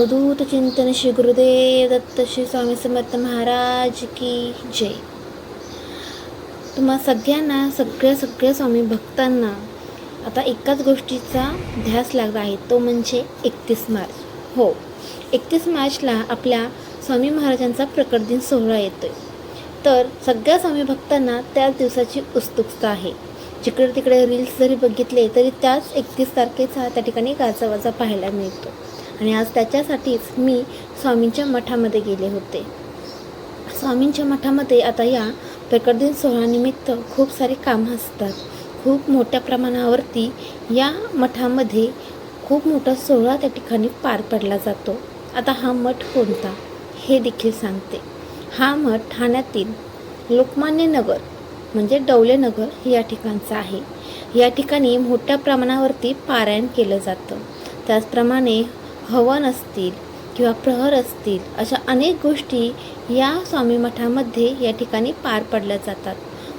अवधूत चिंतन श्री गुरुदेव दत्त श्री स्वामी समर्थ महाराज की जय. तुम्हा सगळ्यांना सगळ्या सगळ्या स्वामी भक्तांना आता एकाच गोष्टीचा ध्यास लागला आहे तो म्हणजे एकतीस मार्च. हो एकतीस मार्चला आपल्या स्वामी महाराजांचा प्रकट दिन सोहळा येतो आहे तर सगळ्या स्वामी भक्तांना त्याच दिवसाची उत्सुकता आहे. जिकडे तिकडे रील्स जरी बघितले तरी त्याच एकतीस तारखेचा त्या ठिकाणी गाजावाजा पाहायला मिळतो. आणि आज त्याच्यासाठीच मी स्वामींच्या मठामध्ये गेले होते. स्वामींच्या मठामध्ये आता या प्रकटदिन सोहळानिमित्त सोहळ्यानिमित्त खूप सारे कामं असतात. खूप मोठ्या प्रमाणावरती या मठामध्ये खूप मोठा सोहळा त्या ठिकाणी पार पडला जातो. आता हा मठ कोणता? हे देखील सांगते. हा मठ ठाण्यातील लोकमान्य नगर म्हणजे डवलेनगर या ठिकाणचा आहे. या ठिकाणी मोठ्या प्रमाणावरती पारायण केलं जातं. त्याचप्रमाणे हवन असतील किंवा प्रहर असतील अशा अनेक गोष्टी या स्वामी मठामध्ये या ठिकाणी पार पडल्या जातात.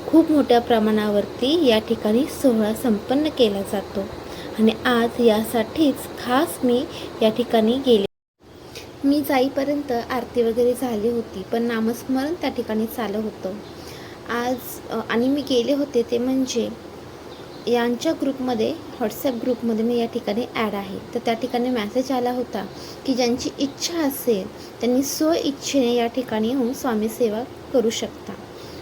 खूप मोठ्या प्रमाणावरती या ठिकाणी सोहळा संपन्न केला जातो. आणि आज यासाठीच खास मी या ठिकाणी गेले. मी जाईपर्यंत आरती वगैरे झाली होती पण नामस्मरण त्या ठिकाणी चालू होतं. आज आणि मी गेले होते ते म्हणजे यांच्या ग्रुपमध्ये व्हॉट्सॲप ग्रुपमध्ये मी या ठिकाणी ॲड आहे. तर त्या ठिकाणी मॅसेज आला होता की ज्यांची इच्छा असेल त्यांनी स्व इच्छेने या ठिकाणी येऊन स्वामी सेवा करू शकता.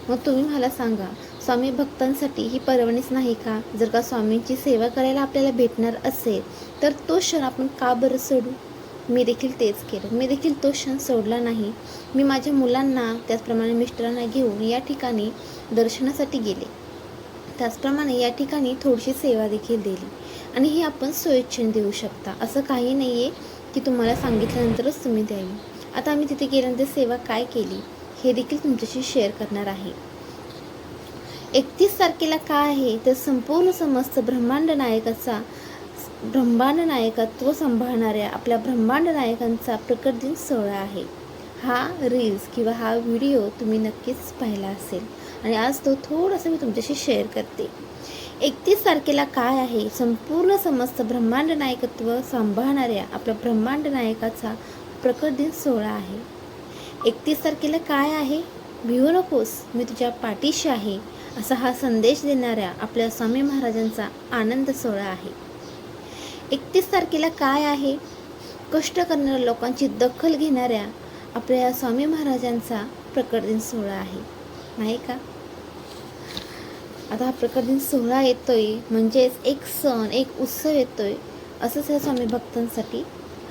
मग तुम्ही मला सांगा स्वामी भक्तांसाठी ही परवणीच नाही का? जर का स्वामींची सेवा करायला आपल्याला भेटणार असेल तर तो क्षण आपण का बरं सोडू? मी देखील तेच केलं. मी देखील तो क्षण सोडला नाही. मी माझ्या मुलांना त्याचप्रमाणे मिस्टरांना घेऊन या ठिकाणी दर्शनासाठी गेले. त्याचप्रमाणे या ठिकाणी थोडीशी सेवा देखील दिली. आणि हे आपण स्वइच्छेने देऊ शकता. असं काही नाही आहे की तुम्हाला सांगितल्यानंतरच तुम्ही द्यावी आता आम्ही तिथे गेल्यानंतर सेवा काय केली हे देखील तुमच्याशी शेअर करणार आहे. एकतीस तारखेला काय आहे? तर संपूर्ण समस्त ब्रह्मांड नायकाचा ब्रह्मांड नायकत्व सांभाळणाऱ्या आपल्या ब्रह्मांड नायकांचा प्रकट दिन सोहळा आहे. हा रील्स किंवा हा व्हिडिओ तुम्ही नक्कीच पाहिला असेल. आणि आज तो थोडासा मी तुमच्याशी शेअर करते. एकतीस तारखेला काय आहे? संपूर्ण समस्त ब्रह्मांड नायकत्व सांभाळणाऱ्या आपल्या ब्रह्मांड नायकाचा प्रकट दिन सोहळा आहे. एकतीस तारखेला काय आहे? भिवू नकोस मी तुझ्या पाठीशी आहे असा हा संदेश देणाऱ्या आपल्या स्वामी महाराजांचा आनंद सोहळा आहे. एकतीस तारखेला काय आहे? कष्ट करणाऱ्या लोकांची दखल घेणाऱ्या आपल्या स्वामी महाराजांचा प्रकट दिन सोहळा आहे. नाही का? आता हा प्रकट दिन सोहळा येतोय. म्हणजेच एक सण एक उत्सव येतोय. असंच या स्वामी भक्तांसाठी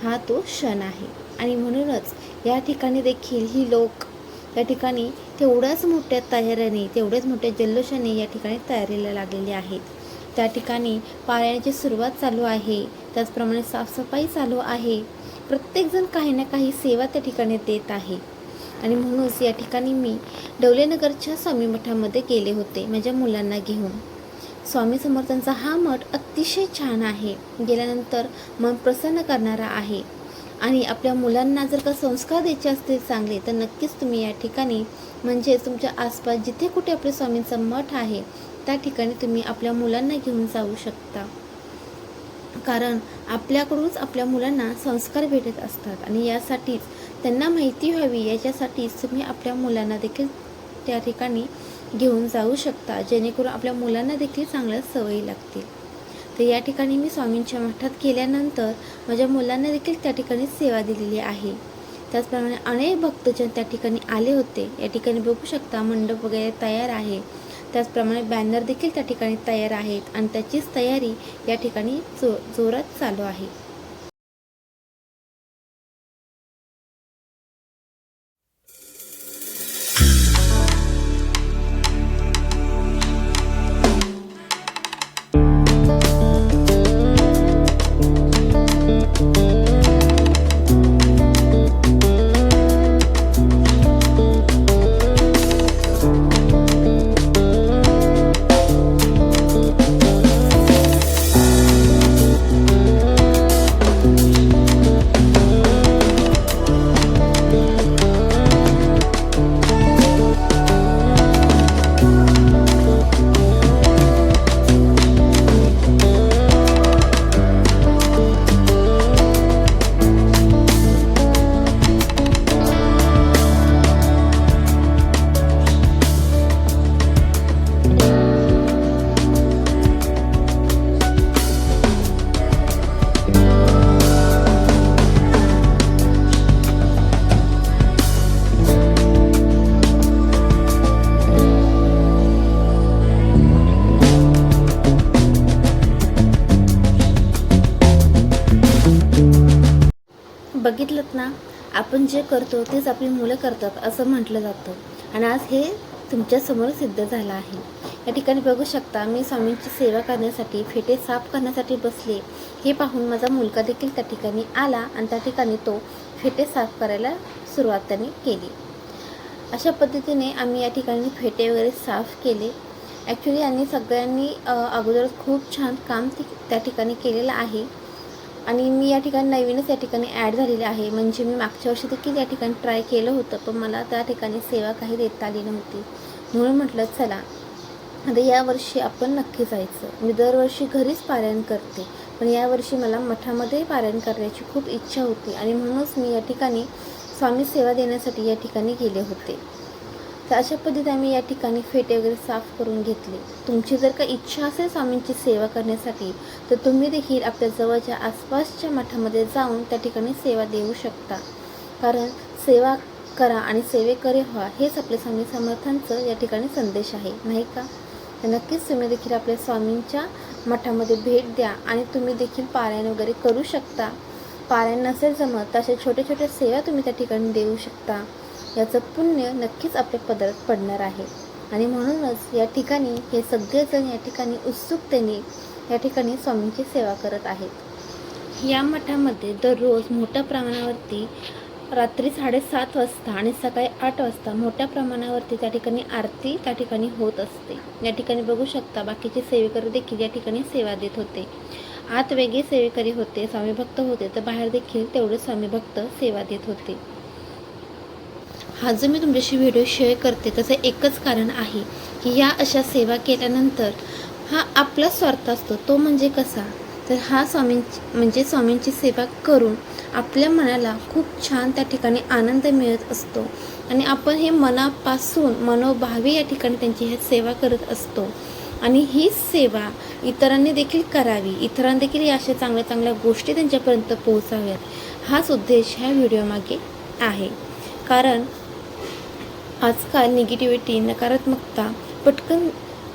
हा तो क्षण आहे. आणि म्हणूनच या ठिकाणी देखील ही लोक या ठिकाणी तेवढ्याच मोठ्या तयारीने तेवढ्याच मोठ्या जल्लोषाने या ठिकाणी तयारीला लागलेले आहेत. त्या ठिकाणी पारायणाची सुरुवात चालू आहे. त्याचप्रमाणे साफसफाई चालू आहे. प्रत्येकजण काही ना काही सेवा त्या ठिकाणी देत आहे. आणि म्हणूनच या ठिकाणी मी डवलेनगरच्या स्वामी मठामध्ये गेले होते माझ्या मुलांना घेऊन. स्वामी समर्थांचा हा मठ अतिशय छान आहे. गेल्यानंतर मन प्रसन्न करणारा आहे. आणि आपल्या मुलांना जर का संस्कार द्यायचे असतील चांगले तर नक्कीच तुम्ही या ठिकाणी म्हणजे तुमच्या आसपास जिथे कुठे आपल्या स्वामींचा मठ आहे त्या ठिकाणी तुम्ही आपल्या मुलांना घेऊन जाऊ शकता. कारण आपल्याकडूनच आपल्या मुलांना संस्कार भेटत असतात आणि यासाठीच त्यांना माहिती व्हावी याच्यासाठीच तुम्ही आपल्या मुलांना देखील त्या ठिकाणी घेऊन जाऊ शकता जेणेकरून आपल्या मुलांना देखील चांगल्या सवयी लागतील. तर या ठिकाणी मी स्वामींच्या मठात गेल्यानंतर माझ्या मुलांना देखील त्या ठिकाणी सेवा दिलेली आहे. त्याचप्रमाणे अनेक भक्तजन त्या ठिकाणी आले होते. या ठिकाणी बघू शकता मंडप वगैरे तयार आहे. त्याचप्रमाणे बॅनर देखील त्या ठिकाणी तयार आहेत आणि त्याचीच तयारी या ठिकाणी जो जोरात चालू आहे. आपण जे करतो तेच आपली मुलं करतात असं म्हटलं जातं. आणि आज हे तुमच्यासमोर सिद्ध झालं आहे. या ठिकाणी बघू शकता मी स्वामींची सेवा करण्यासाठी फेटे साफ करण्यासाठी बसले. हे पाहून माझा मुलगा देखील त्या ठिकाणी आला आणि त्या ठिकाणी तो फेटे साफ करायला सुरुवात त्यांनी केली. अशा पद्धतीने आम्ही या ठिकाणी फेटे वगैरे साफ केले. ॲक्च्युली यांनी सगळ्यांनी अगोदर खूप छान काम ती त्या ठिकाणी केलेलं आहे. आणि मी या ठिकाणी नवीनच या ठिकाणी ॲड झालेले आहे. म्हणजे मी मागच्या वर्षी देखील या ठिकाणी ट्राय केलं होतं पण मला त्या ठिकाणी सेवा काही देता आली नव्हती. म्हणून म्हटलं चला आता यावर्षी आपण नक्की जायचं. मी दरवर्षी घरीच पारायण करते. पण यावर्षी मला मठामध्ये पारायण करण्याची खूप इच्छा होती आणि म्हणूनच मी या ठिकाणी स्वामी सेवा देण्यासाठी या ठिकाणी गेले होते. तर अशा पद्धतीने आम्ही या ठिकाणी फेटे वगैरे साफ करून घेतले. तुमची जर का इच्छा असेल स्वामींची सेवा करण्यासाठी तर तुम्ही देखील आपल्या जवळच्या आसपासच्या मठामध्ये जाऊन त्या ठिकाणी सेवा देऊ शकता. कारण सेवा करा आणि सेवेकरी व्हा हेच आपल्या स्वामी समर्थांचं या ठिकाणी संदेश आहे. नाही का? तर नक्कीच तुम्ही देखील आपल्या स्वामींच्या मठामध्ये भेट द्या आणि तुम्ही देखील पारायण वगैरे करू शकता. पारायण नसेल जमत तर अशा छोट्या छोट्या सेवा तुम्ही त्या ठिकाणी देऊ शकता. याचं पुण्य नक्कीच आपल्या पदरात पडणार आहे. आणि म्हणूनच या ठिकाणी हे सगळेजण या ठिकाणी उत्सुकतेने या ठिकाणी स्वामींची सेवा करत आहेत. या मठामध्ये दररोज मोठ्या प्रमाणावरती रात्री साडेसात वाजता आणि सकाळी आठ वाजता मोठ्या प्रमाणावरती त्या ठिकाणी आरती त्या ठिकाणी होत असते. या ठिकाणी बघू शकता बाकीचे सेवेकरी देखील या ठिकाणी सेवा देत होते. आत वेगळे सेवेकरी होते स्वामी भक्त होते तर बाहेर देखील तेवढे स्वामी भक्त सेवा देत होते. हा जो मी तुमच्याशी व्हिडिओ शेअर करते त्याचं एकच कारण आहे की या अशा सेवा केल्यानंतर हा आपला स्वार्थ असतो. तो म्हणजे कसा? तर हा स्वामींची म्हणजे स्वामींची सेवा करून आपल्या मनाला खूप छान त्या ठिकाणी आनंद मिळत असतो. आणि आपण हे मनापासून मनोभावे या ठिकाणी त्यांची ह्या सेवा करत असतो. आणि ही सेवा इतरांनी देखील करावी. इतरांनी देखील या अशा चांगल्या चांगल्या गोष्टी त्यांच्यापर्यंत पोहोचाव्यात. हाच उद्देश ह्या व्हिडिओमागे आहे. कारण आजकाल निगेटिव्हिटी नकारात्मकता पटकन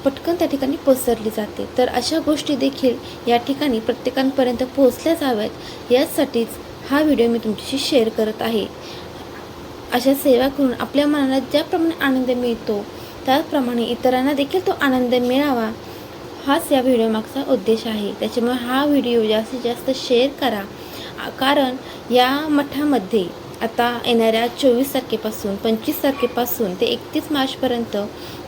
पटकन त्या ठिकाणी पसरली जाते. तर अशा गोष्टी देखील या ठिकाणी प्रत्येकांपर्यंत पोहोचल्या जाव्यात यासाठीच हा व्हिडिओ मी तुमच्याशी शेअर करत आहे. अशा सेवा करून आपल्या मनाला ज्याप्रमाणे आनंद मिळतो त्याचप्रमाणे इतरांना देखील तो आनंद मिळावा हाच या व्हिडिओमागचा उद्देश आहे. त्याच्यामुळे हा व्हिडिओ जास्तीत जास्त शेअर करा. कारण या मठामध्ये आता येणाऱ्या चोवीस तारखेपासून पंचवीस तारखेपासून ते एकतीस मार्चपर्यंत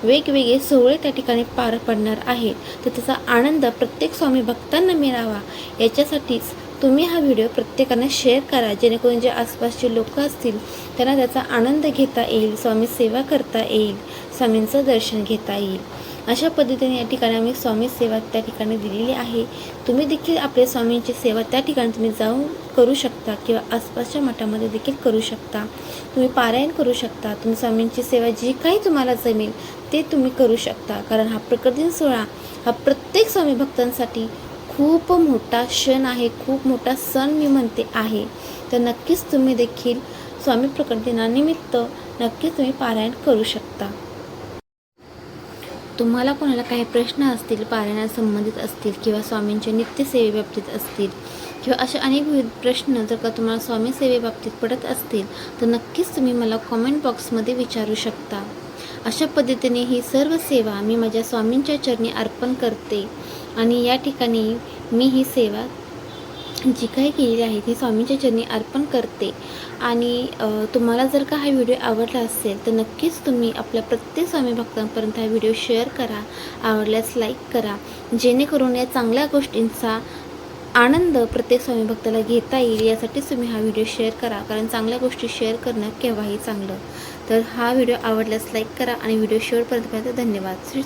वेगवेगळे सोहळे त्या ठिकाणी पार पडणार आहेत तर त्याचा आनंद प्रत्येक स्वामी भक्तांना मिळावा. याच्यासाठीच तुम्ही हा व्हिडिओ प्रत्येकाने शेअर करा. जेणेकरून जे आसपासचे लोक असतील त्यांना त्याचा आनंद घेता येईल स्वामी सेवा करता येईल स्वामींचं दर्शन घेता येईल. अशा पद्धतीने या ठिकाणी आम्ही स्वामी सेवा त्या ठिकाणी दिलेली आहे. तुम्ही देखील आपल्या स्वामींची सेवा त्या ठिकाणी तुम्ही जाऊन करू शकता किंवा आसपासच्या मठामध्ये देखील करू शकता. तुम्ही पारायण करू शकता. तुम्ही स्वामींची सेवा जी काही तुम्हाला जमेल ते तुम्ही करू शकता. कारण हा प्रकटदिन सोहळा हा प्रत्येक स्वामी भक्तांसाठी खूप मोठा क्षण आहे. खूप मोठा सण मी म्हणते आहे. तर नक्कीच तुम्ही देखील स्वामी प्रकट दिनानिमित्त नक्कीच तुम्ही पारायण करू शकता. तुम्हाला कोणाला काही प्रश्न असतील पारायणासंबंधित असतील किंवा स्वामींच्या नित्यसेवेबाबतीत असतील किंवा असे अनेक विविध प्रश्न जर का तुम्हाला स्वामी सेवेबाबतीत पडत असतील तर नक्कीच तुम्ही मला कॉमेंट बॉक्समध्ये विचारू शकता. अशा पद्धतीने ही सर्व सेवा मी माझ्या स्वामींच्या चरणी अर्पण करते आणि या ठिकाणी मी ही सेवा जी काही केलेली आहे ती स्वामींच्या चरणी अर्पण करते. आणि तुम्हाला जर का हा व्हिडिओ आवडला असेल तर नक्कीच तुम्ही आपल्या प्रत्येक स्वामी भक्तांपर्यंत हा व्हिडिओ शेअर करा. आवडल्यास लाईक करा. जेणेकरून या चांगल्या गोष्टींचा आनंद प्रत्येक स्वामी भक्ताला घेता येईल यासाठीच तुम्ही हा व्हिडिओ शेअर करा. कारण चांगल्या गोष्टी शेअर करणं केव्हाही चांगलं. तर हा व्हिडिओ आवडल्यास लाईक करा आणि व्हिडिओ शेअरपर्यंत धन्यवाद. श्री